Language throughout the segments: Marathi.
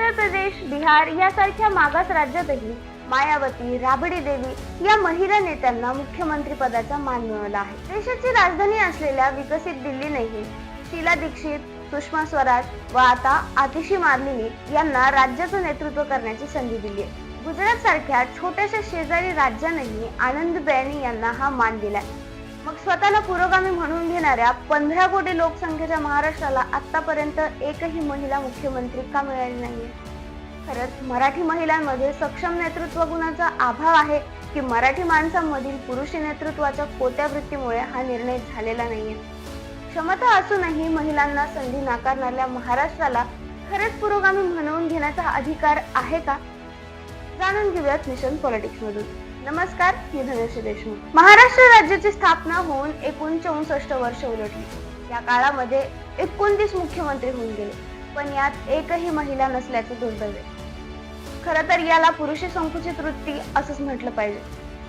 उत्तर प्रदेश बिहार यासारख्या मागास राज्यातही मायावती राबडी देवी या महिला नेत्यांना मुख्यमंत्री पदाचा मान मिळवला आहे. देशाची राजधानी असलेल्या विकसित दिल्लीनेही शीला दीक्षित सुषमा स्वराज व आता आतिशी मार्लिनी यांना राज्याचं नेतृत्व करण्याची संधी दिली आहे. गुजरात सारख्या छोट्याशा शेजारी राज्यानेही आनंदबेन यांना हा मान दिलाय. मग स्वतःला पुरोगामी म्हणून घेणाऱ्या पंधरा कोटी लोकसंख्येच्या महाराष्ट्राला आतापर्यंत एकही महिला मुख्यमंत्री का मिळाली नाही खरंच मराठी महिलांमध्ये सक्षम नेतृत्व गुणाचा अभाव आहे की मराठी माणसांमधील पुरुषी नेतृत्वाच्या कोत्या वृत्तीमुळे हा निर्णय झालेला नाहीये. क्षमता असूनही महिलांना संधी नाकारणाऱ्या महाराष्ट्राला खरंच पुरोगामी म्हणवून घेण्याचा अधिकार आहे का? जाणून घेऊयात मिशन पॉलिटिक्स मधून नमस्कार मी धनश्री देशमुख. महाराष्ट्र राज्याची स्थापना होऊन एकूण चौसष्ट वर्ष उलटली. या काळामध्ये एकोणतीस मुख्यमंत्री होऊन गेले पण यात एकही महिला नसल्याचे दुर्दैव खर खरं तर याला पुरुषी संकुचित वृत्ती असंच म्हटलं पाहिजे.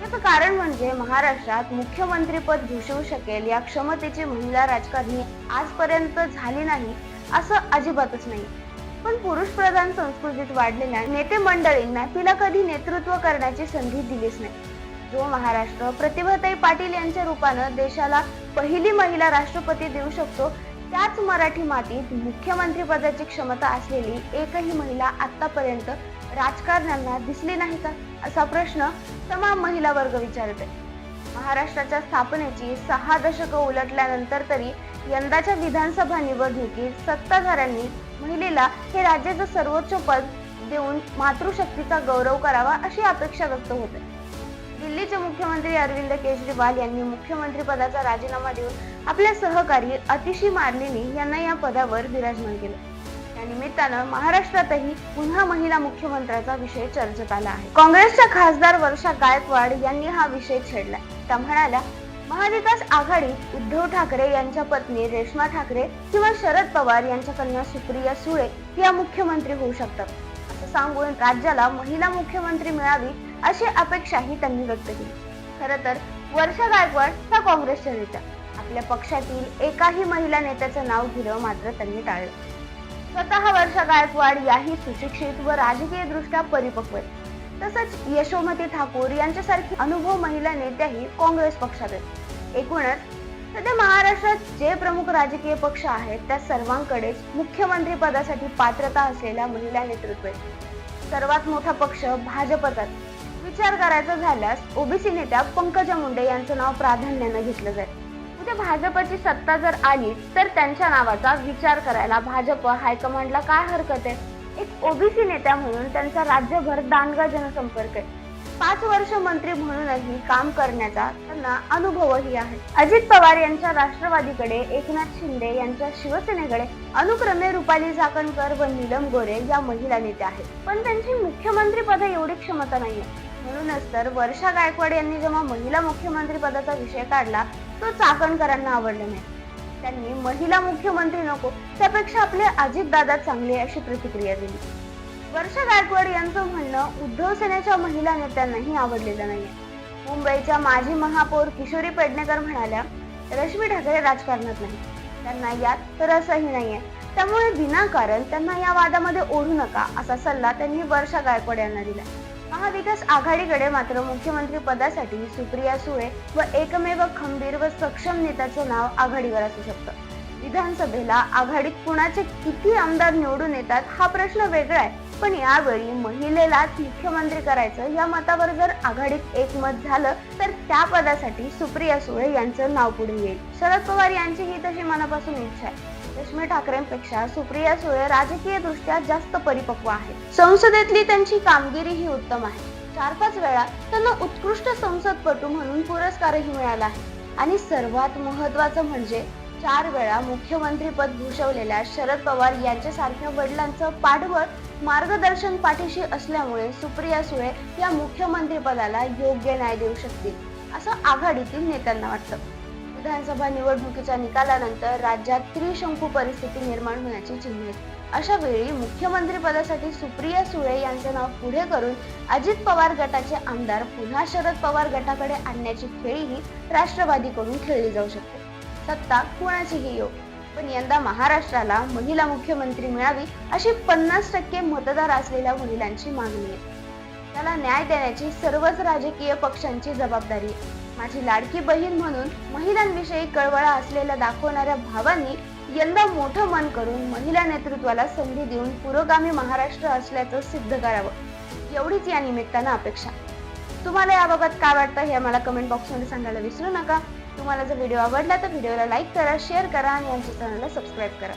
याचं कारण म्हणजे महाराष्ट्रात मुख्यमंत्रीपद भूषवू शकेल या क्षमतेची महिला राजकारणी आजपर्यंत झाली नाही असं अजिबातच नाही. पण पुरुष प्रधान संस्कृतीत वाढलेल्या नेते मंडळींना तिला कधी नेतृत्व करण्याची संधी दिलीच नाही. जो महाराष्ट्र प्रतिभाताई पाटील यांच्या रूपानं देशाला पहिली महिला राष्ट्रपती देऊ शकतो त्याच मराठी मातीत मुख्यमंत्री पदाची क्षमता असलेली एकही महिला आतापर्यंत राजकारण्यांना दिसली नाही का? असा प्रश्न तमाम महिला वर्ग विचारत आहे महाराष्ट्राच्या स्थापनेची सहा दशकं उलटल्यानंतर तरी यंदाच्या विधानसभा निवडणुकीत सत्ताधाऱ्यांनी महिलेला हे राज्याचं सर्वोच्च पद देऊन मातृशक्तीचा गौरव करावा अशी अपेक्षा व्यक्त होते. दिल्लीचे मुख्यमंत्री अरविंद केजरीवाल यांनी मुख्यमंत्री पदाचा राजीनामा देऊन आपल्या सहकारी अतिशी मार्लिनी यांना या पदावर विराजमान केलं. या निमित्तानं महाराष्ट्रातही पुन्हा महिला मुख्यमंत्र्याचा विषय चर्चेत आला आहे. काँग्रेसच्या खासदार वर्षा गायकवाड यांनी हा विषय छेडला त्या म्हणाल्या महाविकास आघाडीत उद्धव ठाकरे यांच्या पत्नी रेश्मा ठाकरे किंवा शरद पवार यांच्या कन्या सुप्रिया सुळे या मुख्यमंत्री होऊ शकतात. असं सांगून राज्याला महिला मुख्यमंत्री मिळावी अशी अपेक्षाही त्यांनी व्यक्त केली. खरं तर वर्षा गायकवाड ह्या काँग्रेसच्या नेत्या आपल्या पक्षातील एकाही महिला नेत्याचं नाव घेणं मात्र त्यांनी टाळलं. स्वतः वर्षा गायकवाड याही सुशिक्षित व राजकीय दृष्ट्या परिपक्व आहेत. तसंच यशोमती ठाकूर यांच्यासारखी अनुभव महिला नेत्याही काँग्रेस पक्षात आहेत. एकूणच सध्या महाराष्ट्रात जे प्रमुख राजकीय पक्ष आहेत त्या सर्वांकडेच मुख्यमंत्री पदासाठी पात्रता असलेल्या महिला नेतृत्व सर्वात मोठा पक्ष भाजपचाच. विचार करायचा झाल्यास ओबीसी नेत्या पंकजा मुंडे यांचं नाव प्राधान्यानं घेतलं जाईल. उद्या भाजपची सत्ता जर आली तर त्यांच्या नावाचा विचार करायला भाजप हायकमांडला काय हरकत आहे? एक ओबीसी नेत्या म्हणून त्यांचा राज्यभर दानगा जनसंपर्क आहे. पाच वर्ष मंत्री म्हणूनही काम करण्याचा त्यांना अनुभवही आहे. अजित पवार यांच्या राष्ट्रवादीकडे एकनाथ शिंदे यांच्या शिवसेनेकडे अनुक्रमे रुपाली झाकणकर व नीलम गोरे या महिला नेत्या आहेत. पण त्यांची मुख्यमंत्री पद एवढी क्षमता नाहीये. म्हणूनच तर वर्षा गायकवाड यांनी जेव्हा महिला मुख्यमंत्री पदाचा विषय काढला तो चाकणकरांना आवडला नाही. त्यांनी महिला मुख्यमंत्री नको त्यापेक्षा आपले अजित दादा चांगले अशी प्रतिक्रिया दिली. वर्षा गायकवाड यांचं म्हणणं उद्धव सेनेच्या महिला नेत्यांनाही आवडलेलं नाहीये. मुंबईच्या माजी महापौर किशोरी पेडणेकर म्हणाल्या रश्मी ठाकरे राजकारणात नाही. त्यांना यात तर असंही नाहीये. त्यामुळे विनाकारण त्यांना या वादामध्ये ओढू नका असा सल्ला त्यांनी वर्षा गायकवाड यांना दिला. महाविकास आघाडीकडे मात्र मुख्यमंत्री पदासाठी सुप्रिया सुळे व एकमेव खंबीर व सक्षम नेत्याचं नाव आघाडीवर असू शकतं. विधानसभेला आघाडीत कुणाचे किती आमदार निवडून येतात हा प्रश्न वेगळा आहे. पण यावेळी महिलेलाच मुख्यमंत्री करायचं या मतावर जर आघाडीत एकमत झालं तर त्या पदासाठी सुप्रिया सुळे यांचं नाव पुढे येईल. शरद पवार यांची ही तशी मनापासून इच्छा आहे. रश्मी ठाकरेंपेक्षा सुप्रिया सुळे राजकीय दृष्ट्या जास्त परिपक्व आहे संसदेतली त्यांची कामगिरी ही उत्तम आहे. चार पाच वेळा त्यांना उत्कृष्ट संसदपटू म्हणून पुरस्कारही मिळाला आहे. आणि सर्वात महत्वाचं म्हणजे चार वेळा मुख्यमंत्रीपद भूषवलेल्या शरद पवार यांच्यासारख्या वडिलांचं पाठबळ मार्गदर्शन पाठीशी असल्यामुळे सुप्रिया सुळे या मुख्यमंत्रीपदाला योग्य न्याय देऊ शकतील असं आघाडीतील नेत्यांना वाटतं. विधानसभा निवडणुकीच्या निकालानंतर राज्यात त्रिशंकू परिस्थिती निर्माण होण्याची चिन्हे आहेत. अशा वेळी मुख्यमंत्री पदासाठी सुप्रिया सुळे यांचं नाव पुढे करून अजित पवार गटाचे आमदार पुन्हा शरद पवार गटाकडे आणण्याची खेळीही राष्ट्रवादीकडून खेळली जाऊ शकते. सत्ता कुणाचीही येऊ. पण यंदा महाराष्ट्राला महिला मुख्यमंत्री मिळावी अशी पन्नास टक्के मतदार असलेल्या महिलांची मागणी आहे. त्याला न्याय देण्याची सर्वच राजकीय पक्षांची जबाबदारी आहे. माझी लाडकी बहीण म्हणून महिलांविषयी कळवळा असलेल्या दाखवणाऱ्या भावांनी यंदा मोठं मन करून महिला नेतृत्वाला संधी देऊन पुरोगामी महाराष्ट्र असल्याचं सिद्ध करावं. एवढीच या निमित्तानं अपेक्षा. तुम्हाला याबाबत काय वाटतं हे मला कमेंट बॉक्समध्ये सांगायला विसरू नका. तुम्हाला जर व्हिडिओ आवडला तर व्हिडिओला लाईक करा शेअर करा आणि आमच्या चॅनलला सबस्क्राईब करा.